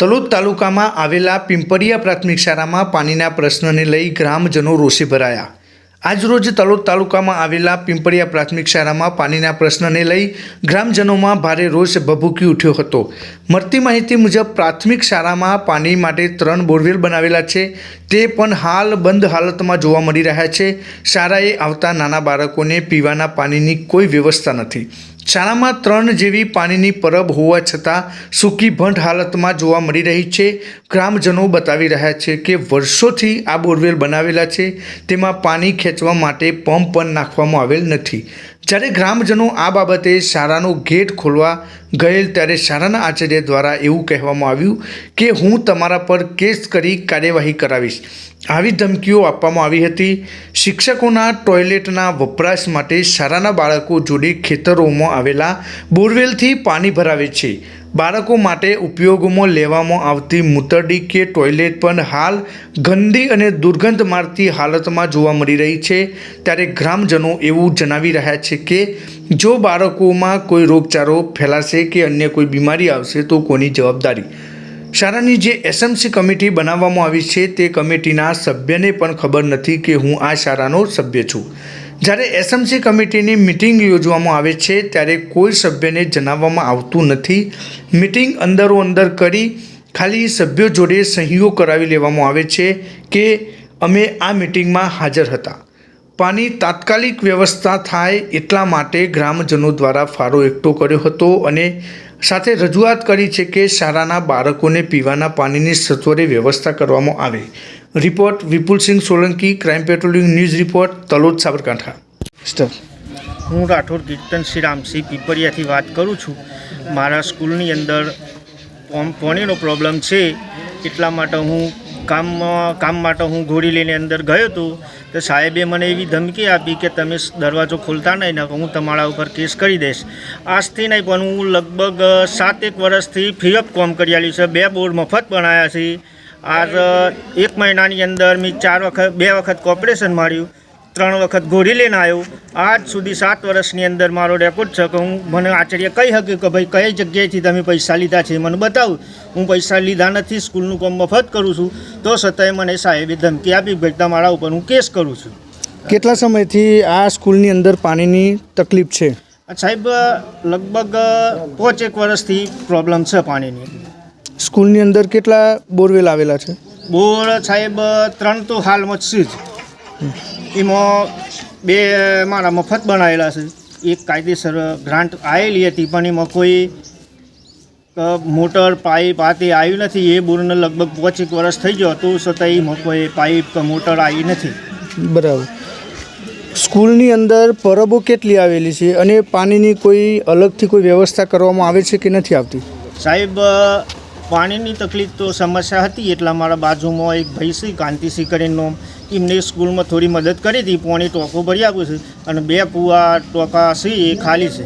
તલોદ તાલુકામાં આવેલા પિંપરિયા પ્રાથમિક શાળામાં પાણીના પ્રશ્નને લઈ ગ્રામજનો રોષે ભરાયા. આજરોજ તલોદ તાલુકામાં આવેલા પિંપરિયા પ્રાથમિક શાળામાં પાણીના પ્રશ્નને લઈ ગ્રામજનોમાં ભારે રોષ ભભૂકી ઉઠ્યો હતો. મળતી માહિતી મુજબ પ્રાથમિક શાળામાં પાણી માટે ત્રણ બોરવેલ બનાવેલા છે. તે પણ હાલ બંધ હાલતમાં જોવા મળી રહ્યા છે. શાળાએ આવતા નાના બાળકોને પીવાના પાણીની કોઈ વ્યવસ્થા નથી. શાળામાં ત્રણ જેવી પાણીની પરબ હોવા છતાં સૂકી ભંડ હાલતમાં જોવા મળી રહી છે. ગ્રામજનો બતાવી રહ્યા છે કે વર્ષોથી આ બોરવેલ બનાવેલા છે. તેમાં પાણી ખેંચવા માટે પંપ પણ નાખવામાં આવેલ નથી. જ્યારે ગ્રામજનો આ બાબતે શાળાનો ગેટ ખોલવા ગયેલ ત્યારે શાળાના આચાર્ય દ્વારા એવું કહેવામાં આવ્યું કે હું તમારા પર કેસ કરી કાર્યવાહી કરાવીશ. આવી ધમકીઓ આપવામાં આવી હતી. શિક્ષકોના ટોયલેટના વપરાશ માટે શાળાના બાળકો જોડે ખેતરોમાં આવેલા બોરવેલથી પાણી ભરાવે છે. બાળકો માટે ઉપયોગમાં લેવામાં આવતી મૂતરડી કે ટોયલેટ પણ હાલ ગંદી અને દુર્ગંધ મારતી હાલતમાં જોવા મળી રહી છે. ત્યારે ગ્રામજનો એવું જણાવી રહ્યા છે કે, જો બાળકોમાં કોઈ રોગચાળો ફેલાશે કે અન્ય કોઈ બીમારી આવશે તો કોની જવાબદારી? શાળાની જે એસએમસી કમિટી બનાવવામાં આવી છે તે કમિટીના સભ્યને પણ ખબર નથી કે હું આ શાળાનો સભ્ય છું. જ્યારે એસએમસી કમિટીની મિટિંગ યોજવામાં આવે છે, ત્યારે કોઈ સભ્યને જણાવવામાં આવતું નથી. મિટિંગ અંદરો અંદર કરી ખાલી સભ્યો જોડે સહીઓ કરાવી લેવામાં આવે છે કે અમે આ મિટિંગમાં હાજર હતા. પાણી તાત્કાલિક વ્યવસ્થા થાય એટલા માટે ગ્રામજનો દ્વારા ફાળો એકઠો કર્યો હતો અને સાથે રજૂઆત કરી છે કે શાળાના બાળકોને પીવાના પાણીની સત્વરે વ્યવસ્થા કરવામાં આવે. Report Vipulsinh Solanki, crime patrolling news report, Talod Sabarkantha. હું રાઠોડ કીર્તન શ્રી રામસિંહ પીપરિયાથી વાત કરું છું. મારા સ્કૂલની અંદર પાણીનો પ્રોબ્લેમ છે, એટલા માટે હું કામ કામ માટે હું ઘોડી લઈને અંદર ગયો હતો. તો સાહેબે મને એવી ધમકી આપી કે તમે દરવાજો ખોલતા નહીં, ને હું તમારા ઉપર કેસ કરી દઈશ. આજથી નહીં પણ હું લગભગ સાત એક વર્ષથી ફ્રી ઓફ કોમ કરી આલ્યું છે. બે બોર્ડ મફત બનાવ્યા છે. આજ એક મહિનાની અંદર મેં ચાર વખત બે વખત કોર્પોરેશન માર્યું ત્રણ વખત ઘોડી લઈને આવ્યો. આજ સુધી સાત વર્ષની અંદર મારો રેકોર્ડ છે કે હું મને આચાર્ય કહી શક્યું કે ભાઈ કઈ જગ્યાએથી તમે પૈસા લીધા છે મને બતાવું. હું પૈસા લીધા નથી સ્કૂલનું કામ મફત કરું છું. તો છતાંય મને સાહેબે ધમકી આપી ભાઈ તમારા ઉપર હું કેસ કરું છું. કેટલા સમયથી આ સ્કૂલની અંદર પાણીની તકલીફ છે? સાહેબ લગભગ પાંચ એક વર્ષથી પ્રોબ્લેમ છે પાણીની. સ્કૂલની અંદર કેટલા બોરવેલ આવેલા છે? બોર સાહેબ ત્રણ તો હાલમાં છે જ. એમાં બે મારા મફત બનાવેલા છે. એક કાયદેસર ગ્રાન્ટ આવેલી હતી પણ એમાં કોઈ મોટર પાઇપ આ તે આવ્યું નથી. એ બોરને લગભગ પાંચેક વર્ષ થઈ ગયો હતું છતાં એમાં કોઈ પાઇપ કે મોટર આવી નથી. બરાબર. સ્કૂલની અંદર પરબો કેટલી આવેલી છે? અને પાણીની કોઈ અલગથી કોઈ વ્યવસ્થા કરવામાં આવે છે કે નથી આવતી? સાહેબ પાણીની તકલીફ તો સમસ્યા હતી એટલા મારા બાજુમાં એક ભાઈ છે કાંતિસિંહ કરીને એમને સ્કૂલમાં થોડી મદદ કરી હતી પોણી ટોકો ભરી આપું છે અને બે પૂવા ટોકા છે એ ખાલી છે.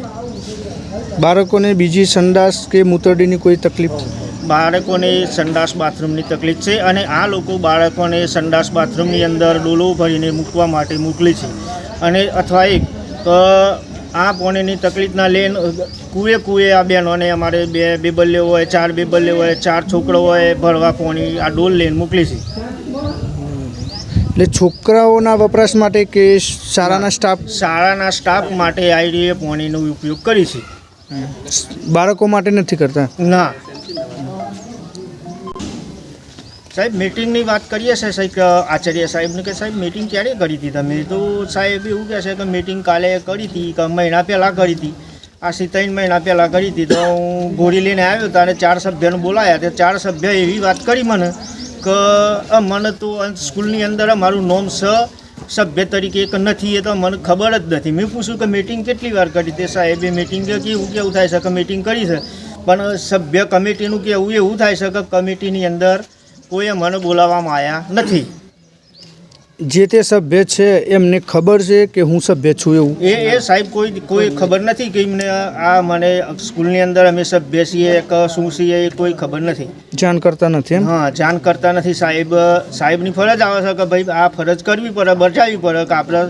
બાળકોને બીજી સંડાસ કે મૂતરડીની કોઈ તકલીફ? બાળકોને સંડાસ બાથરૂમની તકલીફ છે અને આ લોકો બાળકોને સંડાસ બાથરૂમની અંદર ડોલો ભરીને મૂકવા માટે મોકલી છે. અને અથવા એક આ પાણીની તકલીફના લેન કુએ કુએ આ બહેનોને અમારે બે બેબલ્લે હોય ચાર બેબલ્લે હોય ચાર છોકરો હોય ભરવા પોણી આ ડોલ લઈને મોકલી છે. એટલે છોકરાઓના વપરાશ માટે કે શાળાના સ્ટાફ શાળાના સ્ટાફ માટે આઈડીએ પોણીનો ઉપયોગ કરી છે. બાળકો માટે નથી કરતા? ના. સાહેબ મિટિંગની વાત કરીએ છે, સાહેબ આચાર્ય સાહેબને કે સાહેબ મિટિંગ ક્યારે કરી હતી તમે? તો સાહેબ એવું કહે છે કે મિટિંગ કાલે કરી હતી, કે મહિના પહેલાં કરી હતી. આશી ત્રણ મહિના પહેલાં કરી હતી. તો હું ગોળી લઈને આવ્યો ત્યારે ચાર સભ્યને બોલાયા. તે ચાર સભ્ય એવી વાત કરી મને કે મને તો સ્કૂલની અંદર મારું નોમ સ સભ્ય તરીકે એક નથી, એ તો મને ખબર જ નથી. મેં પૂછ્યું કે મિટિંગ કેટલી વાર કરી? તે સાહેબે મિટિંગ કેવું કેવું થાય છે? કે મિટિંગ કરી છે. પણ સભ્ય કમિટીનું કેવું એવું થાય છે કે કમિટીની અંદર કોઈએ મને બોલાવવામાં આવ્યા નથી. જે તે સભ્ય છે એમને ખબર છે કે હું સભ્ય છું એવું? એ એ સાહેબ કોઈ કોઈ ખબર નથી કે એમને આ મને સ્કૂલની અંદર અમે સભ્ય છીએ કે શું છીએ એ કોઈ ખબર નથી. જાણ કરતા નથી એમ? હા જાણ કરતા નથી સાહેબ. સાહેબની ફરજ આવે છે કે ભાઈ આ ફરજ કરવી પડે બચાવવી પડે કે આપણે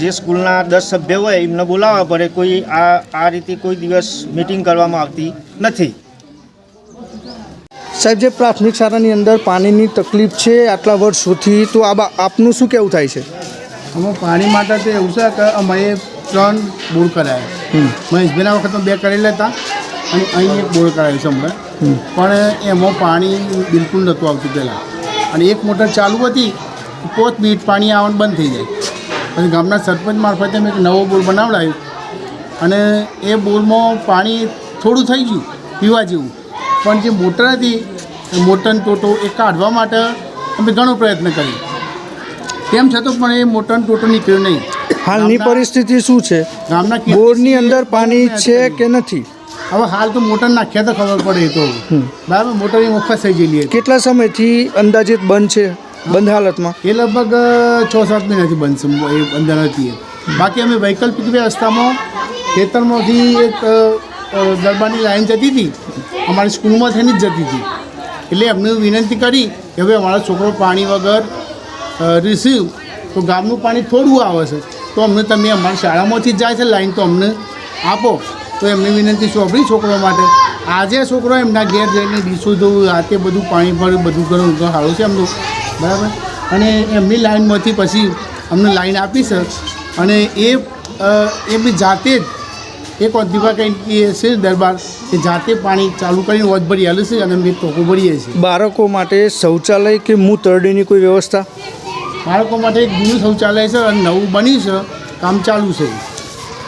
જે સ્કૂલના દસ સભ્ય હોય એમને બોલાવવા પડે. કોઈ આ આ રીતે કોઈ દિવસ મિટિંગ કરવામાં આવતી નથી. સાહેબ જે પ્રાથમિક શાળાની અંદર પાણીની તકલીફ છે આટલા વર્ષોથી તો આ આપનું શું કહેવું થાય છે? અમે પાણી માટે તો એવું છે કે અમે ત્રણ બોર કરાયા. મહેશભાઈના વખતમાં બે કરેલા હતા અને અહીં એક બોર કરાયું છે હમણાં પણ એમાં પાણી બિલકુલ નહોતું આવતું પહેલાં. અને એક મોટર ચાલુ હતી પાંચ મિનિટ પાણી આવવાનું બંધ થઈ જાય. પછી ગામના સરપંચ મારફતે મેં એક નવો બોર બનાવડાવ્યો અને એ બોરમાં પાણી થોડું થઈ ગયું પીવા જેવું. પણ જે મોટર હતી એ મોટરનો ટોટો એ કાઢવા માટે અમે ઘણો પ્રયત્ન કર્યો. તેમ છતાં પણ એ મોટર ટોટો નીકળ્યો નહીં. હાલની પરિસ્થિતિ શું છે? ગામના બોરની અંદર પાણી છે કે નથી? હવે હાલ તો મોટર નાખ્યા તો ખબર પડે તો. બરાબર? મોટરની મફત થઈ ગયેલી કેટલા સમયથી અંદાજિત બંધ છે? બંધ હાલતમાં? એ લગભગ છ સાત મહિનાથી બનશે એ અંદર હતી બાકી અમે વૈકલ્પિક વ્યવસ્થામાં ખેતરમાંથી એક દરબારની લાઈન જતી હતી. અમારી સ્કૂલમાં થઈને જ જતી હતી. એટલે એમને વિનંતી કરી કે હવે અમારો છોકરો પાણી વગર રિસીવ તો ગામનું પાણી થોડું આવે છે. તો અમને તમે અમારી શાળામાંથી જ જાય છે લાઈન તો અમને આપો. તો એમની વિનંતી સોંપડી છોકરો માટે. આજે છોકરો એમના ઘેર જઈને ડીસો ધોવું, રાતે બધું પાણી ભર્યું, બધું કરવું તો સારું છે એમનું. બરાબર? અને એમની લાઈનમાંથી પછી અમને લાઈન આપી છે. અને એ એ બી જાતે જ એક દીવા કંઈ છે દરબાર કે જાતે પાણી ચાલુ કરીને વોચ ભરી આલે છે અને અમે ટોકો ભરીએ છીએ. બાળકો માટે શૌચાલય કે મૂતરડીની કોઈ વ્યવસ્થા? બાળકો માટે એક જૂનું શૌચાલય છે અને નવું બન્યું છે કામ ચાલુ છે.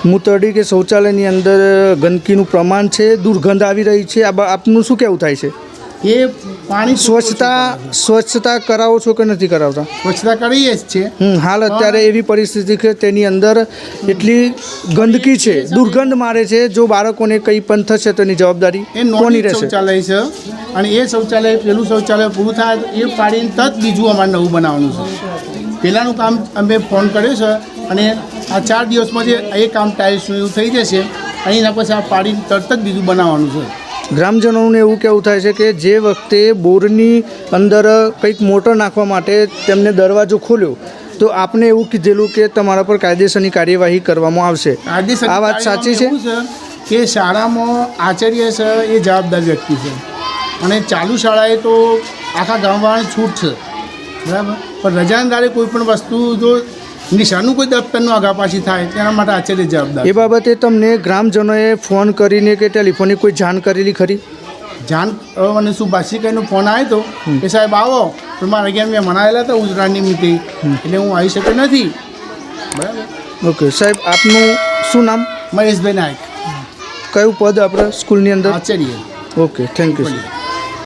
મૂતરડી કે શૌચાલયની અંદર ગંદકીનું પ્રમાણ છે દુર્ગંધ આવી રહી છે આ આપનું શું કહેવું થાય છે? એ પાણી સ્વચ્છતા સ્વચ્છતા કરાવો છો કે નથી કરાવતા? સ્વચ્છતા કરીએ જ છે હાલ અત્યારે એવી પરિસ્થિતિ કે તેની અંદર એટલી ગંદકી છે દુર્ગંધ મારે છે જો બાળકોને કંઈ પણ થશે તો એની જવાબદારી એ કોની રહેશે? શૌચાલય છે અને એ શૌચાલય પેલું શૌચાલય પૂરું થાય એ પાડીને તત બીજું અમારે નવું બનાવવાનું છે. પહેલાંનું કામ અમે ફોન કર્યો છે અને આ ચાર દિવસમાં જે એ કામ ટાઇલ્સનું એવું થઈ જશે અને એના પછી આ પાડીને તરત જ બીજું બનાવવાનું છે. ગ્રામજનોને એવું કહેવું થાય છે કે જે વખતે બોરની અંદર કંઈક મોટર નાખવા માટે તેમને દરવાજો ખોલ્યો તો આપને એવું કીધેલું કે તમારા પર કાયદેસરની કાર્યવાહી કરવામાં આવશે. આ વાત સાચી છે? કે શાળામાં આચાર્ય છે એ જવાબદાર વ્યક્તિ છે. અને ચાલુ શાળાએ તો આખા ગામવાળાને છૂટ છે. બરાબર? પણ રજાના કોઈ પણ વસ્તુ જો નિશાનનું કોઈ દફતરનું આગા પાછી થાય તેના માટે આચાર્ય જવાબદાર એ બાબતે તમને ગ્રામજનોએ ફોન કરીને કે ટેલિફોનની કોઈ જાણ કરેલી ખરી? જાણ શું બાસી સુભાષિકાઈનો ફોન આવ્યો હતો કે સાહેબ આવો પણ મારા અગિયાર મેં મનાયેલા હતા ઉજરાણ નિમિત્તે એટલે હું આવી શક્યો નથી. બરાબર? ઓકે સાહેબ આપનું શું નામ? મહેશભાઈ નાયક. કયું પદ આપણે સ્કૂલની અંદર? આચાર્ય. Okay thank you